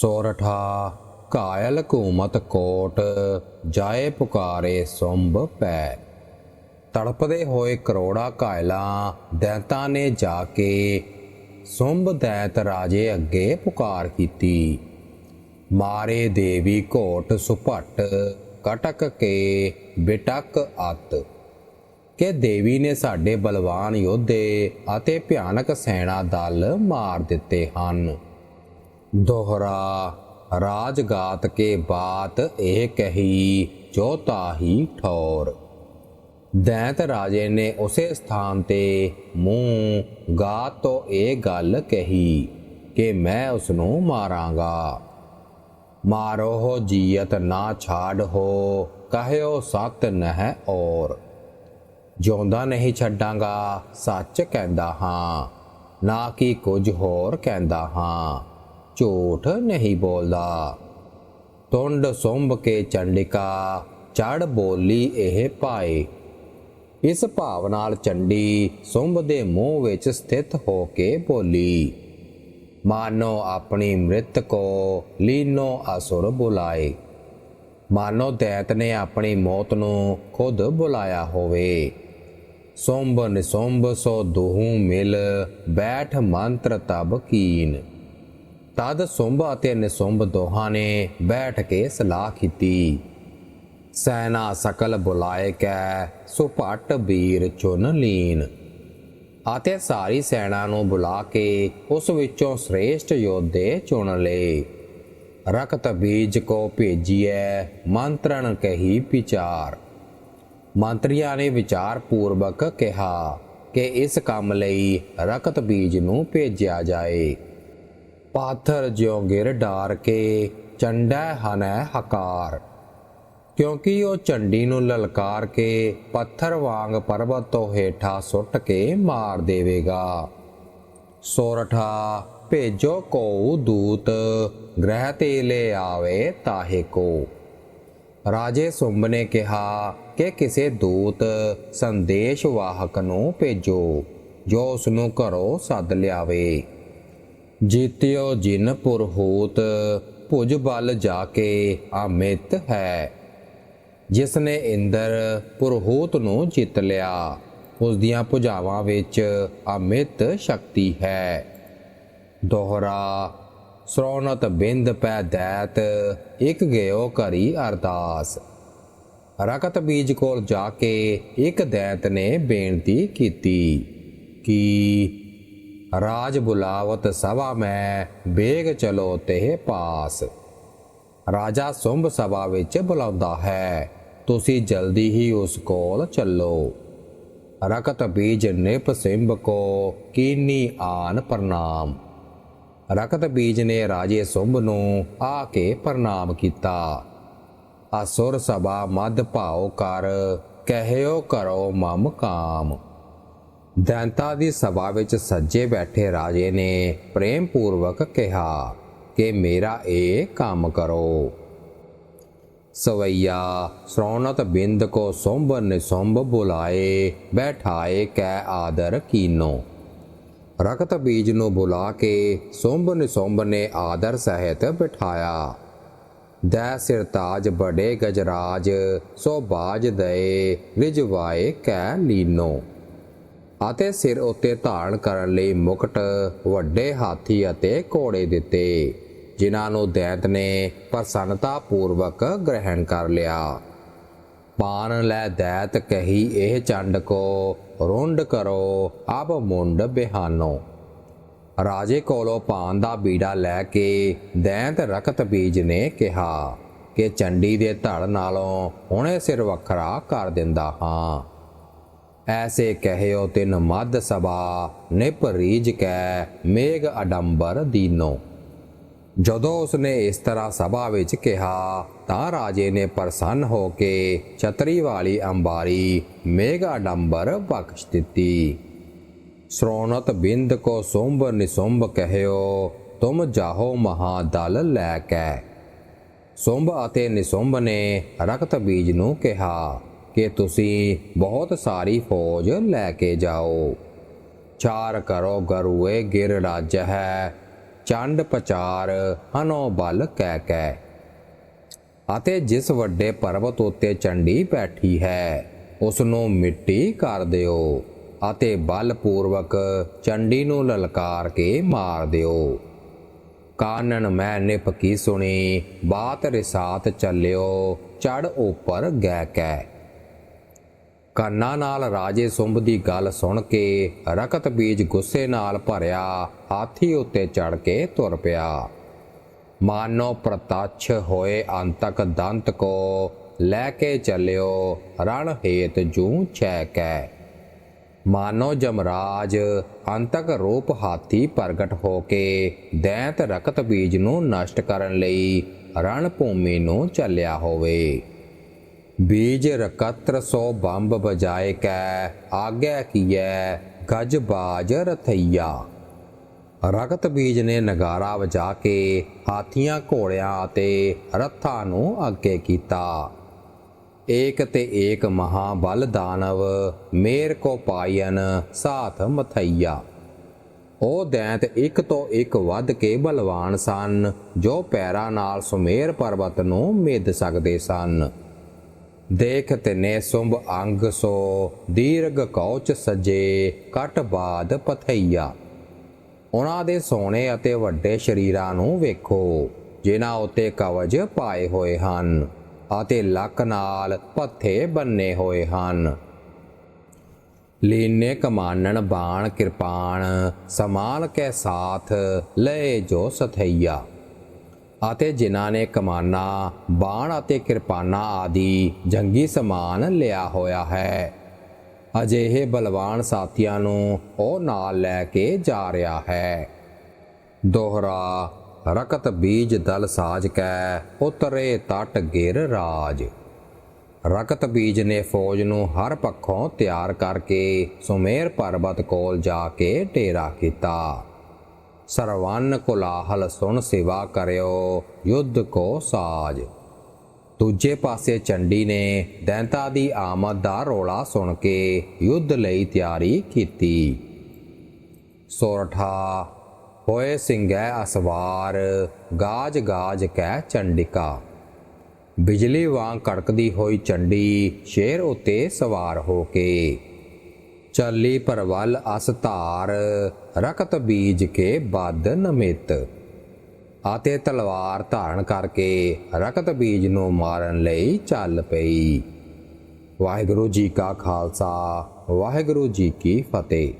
ਸੋਰਠਾ ਕਾਇਲ ਘੂਮਤ ਕੋਟ, ਜਾਏ ਪੁਕਾਰੇ ਸੁੰਭ ਪੈ। ਤੜਪਦੇ ਹੋਏ ਕਰੋੜਾ ਕਾਇਲਾਂ ਦੈਂਤਾਂ ਨੇ ਜਾ ਕੇ ਸੁੰਭ ਦੈਂਤ ਰਾਜੇ ਅੱਗੇ ਪੁਕਾਰ ਕੀਤੀ। ਮਾਰੇ ਦੇਵੀ ਘੋਟ ਸੁਪਟ ਕਟਕ ਕੇ ਬਿਟਕ ਅਤ। ਕਿ ਦੇਵੀ ਨੇ ਸਾਡੇ ਬਲਵਾਨ ਯੋਧੇ ਅਤੇ ਭਿਆਨਕ ਸੈਨਾ ਦਲ ਮਾਰ ਦਿੱਤੇ ਹਨ। ਦੋਹਰਾ, ਰਾਜਗਾਤ ਕੇ ਬਾਤ ਇਹ ਕਹੀ ਜੋ ਤਾਹੀ ਠੌਰ। ਦੈਂਤ ਰਾਜੇ ਨੇ ਉਸੇ ਸਥਾਨ ਤੇ ਮੂੰਹ ਗਾਤ ਤੋਂ ਇਹ ਗੱਲ ਕਹੀ ਕਿ ਮੈਂ ਉਸ ਨੂੰ ਮਾਰਾਂਗਾ। ਮਾਰੋ ਹੋ ਜੀਅਤ ਨਾ ਛਾੜ ਹੋ, ਕਹਿਓ ਸਤ ਨਹਿ ਔਰ। ਜਿਉਂਦਾ ਨਹੀਂ ਛੱਡਾਂਗਾ, ਸੱਚ ਕਹਿੰਦਾ ਹਾਂ, ਨਾ ਕਿ ਕੁਝ ਹੋਰ ਕਹਿੰਦਾ ਹਾਂ। ਝੂਠ ਨਹੀਂ ਬੋਲਦਾ। ਤੁੰਡ ਸੁੰਭ ਕੇ ਚੰਡਿਕਾ ਚੜ ਬੋਲੀ ਇਹ ਪਾਏ ਇਸ ਭਾਵ ਨਾਲ ਚੰਡੀ ਸੁੰਭ ਦੇ ਮੂੰਹ ਵਿੱਚ ਸਥਿਤ ਹੋ ਕੇ ਬੋਲੀ। ਮਾਨੋ ਆਪਣੀ ਮ੍ਰਿਤ ਕੋ ਲੀਨੋ ਅਸੁਰ ਬੁਲਾਏ। ਮਾਨੋ ਦੈਤ ਨੇ ਆਪਣੀ ਮੌਤ ਨੂੰ ਖੁਦ ਬੁਲਾਇਆ ਹੋਵੇ। ਸੁੰਭ ਨਿਸੁੰਭ ਸੋ ਦੁਹੂ ਮਿਲ, ਬੈਠ ਮੰਤਰ ਤਬ ਕੀਨ। ਤਦ ਸੁੰਭ ਅਤੇ ਨਿਸੁੰਭ ਦੋਹਾਂ ਨੇ ਬੈਠ ਕੇ ਸਲਾਹ ਕੀਤੀ। ਸੈਨਾ ਸਕਲ ਬੁਲਾਏ ਕੈ ਸੁਪਟ ਵੀਰ ਚੁਨ ਲੀਨ। ਅਤੇ ਸਾਰੀ ਸੈਨਾ ਨੂੰ ਬੁਲਾ ਕੇ ਉਸ ਵਿੱਚੋਂ ਸ੍ਰੇਸ਼ਟ ਯੋਧੇ ਚੁਣ ਲਏ। ਰਕਤ ਬੀਜ ਕੋ ਭੇਜੀਐ, ਮੰਤਰਣ ਕਹੀ ਵਿਚਾਰ। ਮੰਤਰੀਆਂ ਨੇ ਵਿਚਾਰ ਪੂਰਵਕ ਕਿਹਾ ਕਿ ਇਸ ਕੰਮ ਲਈ ਰਕਤ ਬੀਜ ਨੂੰ ਭੇਜਿਆ ਜਾਏ। ਪਾਥਰ ਜਿਉ ਗਿਰ ਡਾਰ ਕੇ ਚੰਡਾ ਹਨੈ ਹਕਾਰ। ਕਿਉਂਕਿ ਉਹ ਝੰਡੀ ਨੂੰ ਲਲਕਾਰ ਕੇ ਪੱਥਰ ਵਾਂਗ ਪਰਬਤ ਤੋਂ ਹੇਠਾਂ ਸੁੱਟ ਕੇ ਮਾਰ ਦੇਵੇਗਾ। ਸੋਰਠਾ, ਭੇਜੋ ਕੋ ਦੂਤ, ਗ੍ਰਹਿ ਤੇ ਲੈ ਆਵੇ ਤਾਹੇ ਕੋ। ਰਾਜੇ ਸੁੰਭ ਨੇ ਕਿਹਾ ਕਿ ਕਿਸੇ ਦੂਤ ਸੰਦੇਸ਼ ਵਾਹਕ ਨੂੰ ਭੇਜੋ, ਜੋ ਉਸ ਨੂੰ ਘਰੋਂ ਸੱਦ ਲਿਆਵੇ। ਜੀਤਿਓ ਜਿਨ ਪੁਰਹੂਤ, ਭੁਜ ਬਲ ਜਾ ਕੇ ਅਮਿਤ ਹੈ। ਜਿਸ ਨੇ ਇੰਦਰ ਪੁਰਹੂਤ ਨੂੰ ਜਿੱਤ ਲਿਆ ਉਸ ਦੀਆਂ ਭੁਜਾਵਾਂ ਵਿੱਚ ਅਮਿਤ ਸ਼ਕਤੀ ਹੈ। ਦੋਹਰਾ ਸ਼੍ਰੋਣਤ ਬਿੰਦ ਪੈ ਦੈਤ, ਇੱਕ ਗਿਓ ਕਰੀ ਅਰਦਾਸ। ਰਕਤ ਬੀਜ ਕੋਲ ਜਾ ਕੇ ਇੱਕ ਦੈਤ ਨੇ ਬੇਨਤੀ ਕੀਤੀ ਕਿ ਰਾਜ ਬੁਲਾਵਤ ਸਭਾ ਮੈਂ, ਬੇਗ ਚਲੋ ਤੇ ਪਾਸ। ਰਾਜਾ ਸੁੰਭ ਸਭਾ ਵਿੱਚ ਬੁਲਾਉਂਦਾ ਹੈ, ਤੁਸੀਂ ਜਲਦੀ ਹੀ ਉਸ ਕੋਲ ਚੱਲੋ। ਰਕਤ ਬੀਜ ਨਿਪ ਸਿੰਭ ਕੋ, ਕੀਨੀ ਆਨ ਪ੍ਰਣਾਮ। ਰਕਤ ਬੀਜ ਨੇ ਰਾਜੇ ਸੁੰਭ ਨੂੰ ਆ ਕੇ ਪ੍ਰਣਾਮ ਕੀਤਾ। ਅਸੁਰ ਸਭਾ ਮਦ ਭਾਉ ਕਰ, ਕਹਿਓ ਕਰੋ ਮਮ ਕਾਮ। ਦੈਂਤਾ ਦੀ ਸਭਾ ਵਿੱਚ ਸੱਜੇ ਬੈਠੇ ਰਾਜੇ ਨੇ ਪ੍ਰੇਮ ਪੂਰਵਕ ਕਿਹਾ ਕਿ ਮੇਰਾ ਇਹ ਕੰਮ ਕਰੋ। ਸਵਈਆ, ਸ਼੍ਰੋਣਤ ਬਿੰਦ ਕੋ ਸੁੰਭ ਨਿਸੁੰਭ ਬੁਲਾਏ, ਬੈਠਾਏ ਕੈ ਆਦਰ ਕੀਨੋ। ਰਕਤ ਬੀਜ ਨੂੰ ਬੁਲਾ ਕੇ ਸੁੰਭ ਨਿਸੁੰਭ ਨੇ ਆਦਰ ਸਹਿਤ ਬਿਠਾਇਆ। ਦੈ ਸਿਰ ਬੜੇ ਗਜਰਾਜ, ਸੋ ਬਾਜ ਦਏ, ਰਿਜਵਾਏ ਕੈ ਲੀਨੋ। ਅਤੇ ਸਿਰ ਉੱਤੇ ਧਾਰਨ ਕਰਨ ਲਈ ਮੁਕਟ ਵੱਡੇ ਹਾਥੀ ਅਤੇ ਘੋੜੇ ਦਿੱਤੇ, ਜਿਨ੍ਹਾਂ ਨੂੰ ਦੈਂਤ ਨੇ ਪ੍ਰਸੰਨਤਾ ਪੂਰਵਕ ਗ੍ਰਹਿਣ ਕਰ ਲਿਆ। ਪਾਨ ਲੈ ਦੈਤ ਕਹੀ, ਇਹ ਚੰਡ ਕੋ ਰੁੰਡ ਕਰੋ, ਅਬ ਮੁੰਡ ਬਿਹਾਨੋ। ਰਾਜੇ ਕੋਲੋਂ ਪਾਨ ਦਾ ਬੀੜਾ ਲੈ ਕੇ ਦੈਂਤ ਰਕਤ ਬੀਜ ਨੇ ਕਿਹਾ ਕਿ ਚੰਡੀ ਦੇ ਧੜ ਨਾਲੋਂ ਹੁਣੇ ਸਿਰ ਵੱਖਰਾ ਕਰ ਦਿੰਦਾ ਹਾਂ। ਐਸੇ ਕਹਿਓ ਤਿਨ ਮਦ ਸਭਾ, ਨਿਪ ਰੀਜ ਕੈ ਮੇਘ ਅਡੰਬਰ ਦੀਨੋ। ਜਦੋਂ ਉਸਨੇ ਇਸ ਤਰ੍ਹਾਂ ਸਭਾ ਵਿੱਚ ਕਿਹਾ, ਤਾਂ ਰਾਜੇ ਨੇ ਪ੍ਰਸੰਨ ਹੋ ਕੇ ਛਤਰੀ ਵਾਲੀ ਅੰਬਾਰੀ ਮੇਘ ਅਡੰਬਰ ਬਖਸ਼ ਦਿੱਤੀ। ਸ਼੍ਰੋਣਤ ਬਿੰਦ ਕੋ ਸੁੰਭ ਨਿਸੁੰਭ ਕਹਿਓ, ਤੁਮ ਜਾਹੋ ਮਹਾਦਲ ਲੈ ਕੇ। ਸੁੰਭ ਅਤੇ ਨਿਸੁੰਭ ਨੇ ਰਕਤ ਬੀਜ ਨੂੰ ਕਿਹਾ। ਕਿ ਤੁਸੀਂ ਬਹੁਤ ਸਾਰੀ ਫੌਜ ਲੈ ਕੇ ਜਾਓ। ਚਾਰ ਕਰੋ ਗਰੂਏ ਗਿਰ ਰਾਜ ਹੈ। ਚੰਡ ਪਚਾਰ ਹਨੋ ਬਲ ਕਹਿ ਕਹਿ। ਅਤੇ ਜਿਸ ਵੱਡੇ ਪਰਬਤ ਉੱਤੇ ਚੰਡੀ ਬੈਠੀ ਹੈ ਉਸ ਨੂੰ ਮਿੱਟੀ ਕਰ ਦਿਓ ਅਤੇ ਬਲਪੂਰਵਕ ਚੰਡੀ ਨੂੰ ਲਲਕਾਰ ਕੇ ਮਾਰ ਦਿਓ। ਕਾਨਨ ਮੈਂ ਨਿਪਕੀ ਸੁਣੀ, ਬਾਤ ਰਿਸਾਤ ਚੱਲਿਓ ਚੜ ਉੱਪਰ ਗੈ ਕੈ ਕੰਨਾਂ ਨਾਲ ਰਾਜੇ ਸੁੰਭ ਦੀ ਗੱਲ ਸੁਣ ਕੇ ਰਕਤ ਬੀਜ ਗੁੱਸੇ ਨਾਲ ਭਰਿਆ, ਹਾਥੀ ਉੱਤੇ ਚੜ ਕੇ ਤੁਰ ਪਿਆ। ਮਾਨੋ ਪ੍ਰਤੱਛ ਹੋਏ ਅੰਤਕ ਦੰਤ ਕੋ ਲੈ ਕੇ ਚੱਲਿਓ, ਰਣ ਹੇਤ ਜੂ ਛੈ ਕੈ। ਮਾਨੋ ਜਮਰਾਜ ਅੰਤਕ ਰੂਪ ਹਾਥੀ ਪ੍ਰਗਟ ਹੋ ਕੇ ਦੈਂਤ ਰਕਤ ਬੀਜ ਨੂੰ ਨਸ਼ਟ ਕਰਨ ਲਈ ਰਣ ਭੂਮੀ ਨੂੰ ਚੱਲਿਆ ਹੋਵੇ। ਬੀਜ ਰਕਤਰ ਸੋ ਬੰਬ ਬਜਾਏ ਕੈ ਆਗਿਆ ਕੀਐ, ਗਜ ਬਾਜ ਰਥਈਆ। ਰਗਤ ਬੀਜ ਨੇ ਨਗਾਰਾ ਵਜਾ ਕੇ ਹਾਥੀਆਂ ਘੋੜਿਆਂ ਅਤੇ ਰੱਥਾਂ ਨੂੰ ਅੱਗੇ ਕੀਤਾ। ਏਕ ਤੇ ਏਕ ਮਹਾਬਲ ਦਾਨਵ, ਮੇਰ ਕੋ ਪਾਇਨ ਸਾਥ ਮਥਈਆ। ਉਹ ਦੈਂਤ ਇੱਕ ਤੋਂ ਇੱਕ ਵੱਧ ਕੇ ਬਲਵਾਨ ਸਨ, ਜੋ ਪੈਰਾਂ ਨਾਲ ਸੁਮੇਰ ਪਰਬਤ ਨੂੰ ਮਿੱਧ ਸਕਦੇ ਸਨ। ਦੇਖ ਤਿਨੇ ਸੁੰਭ ਅੰਗ ਸੋ, ਦੀਰਘ ਕੌਚ ਸਜੇ, ਕਟ ਬਾਦ ਪਥਈਆ। ਉਹਨਾਂ ਦੇ ਸੋਹਣੇ ਅਤੇ ਵੱਡੇ ਸ਼ਰੀਰਾਂ ਨੂੰ ਵੇਖੋ, ਜਿਨ੍ਹਾਂ ਉੱਤੇ ਕਵਜ ਪਾਏ ਹੋਏ ਹਨ ਅਤੇ ਲੱਕ ਨਾਲ ਪੱਥੇ ਬੰਨੇ ਹੋਏ ਹਨ। ਲੀਨੇ ਕਮਾਨਣ ਬਾਣ ਕਿਰਪਾਨ ਸਮਾਲ ਕੇ ਸਾਥ, ਲਏ ਜੋ ਸਥਈਆ। ਅਤੇ ਜਿਨ੍ਹਾਂ ਨੇ ਕਮਾਨਾ, ਬਾਣ ਅਤੇ ਕਿਰਪਾਨਾਂ ਆਦਿ ਜੰਗੀ ਸਮਾਨ ਲਿਆ ਹੋਇਆ ਹੈ। ਅਜਿਹੇ ਬਲਵਾਨ ਸਾਥੀਆਂ ਨੂੰ ਉਹ ਨਾਲ ਲੈ ਕੇ ਜਾ ਰਿਹਾ ਹੈ। ਦੋਹਰਾ, ਰਕਤ ਬੀਜ ਦਲ ਸਾਜ ਕੈ, ਉਤਰੇ ਤਟ ਗਿਰ ਰਾਜ। ਰਕਤ ਬੀਜ ਨੇ ਫੌਜ ਨੂੰ ਹਰ ਪੱਖੋਂ ਤਿਆਰ ਕਰਕੇ ਸੁਮੇਰ ਪਰਬਤ ਕੋਲ ਜਾ ਕੇ ਡੇਰਾ ਕੀਤਾ। ਸਰਵਨ ਕੋਲਾਹਲ ਸੁਣ ਸੇਵਾ ਕਰਿਓ, ਯੁੱਧ ਕੋ ਸਾਜ। ਦੂਜੇ ਪਾਸੇ ਚੰਡੀ ਨੇ ਦੈਂਤਾ ਦੀ ਆਮਦ ਦਾ ਰੋਲਾ ਸੁਣ ਕੇ ਯੁੱਧ ਲਈ ਤਿਆਰੀ ਕੀਤੀ। ਸੋਰਠਾ ਹੋਏ ਸਿੰਘੈ ਅਸਵਾਰ ਗਾਜ ਗਾਜ ਕਹਿ ਚੰਡਿਕਾ। ਬਿਜਲੀ ਵਾਂਗ ਕੜਕਦੀ ਹੋਈ ਚੰਡੀ ਸ਼ੇਰ ਉਤੇ ਸਵਾਰ ਹੋ ਕੇ ਚੱਲੀ ਪਰਵਲ ਅਸ ਧਾਰ ਰਕਤ ਬੀਜ ਕੇ ਬਦ ਨਮਿਤ ਅਤੇ ਤਲਵਾਰ ਧਾਰਨ ਕਰਕੇ ਰਕਤ ਬੀਜ ਨੂੰ ਮਾਰਨ ਲਈ ਚੱਲ ਪਈ। ਵਾਹਿਗੁਰੂ ਜੀ ਕਾ ਖਾਲਸਾ, ਵਾਹਿਗੁਰੂ ਜੀ ਕੀ ਫਤਿਹ।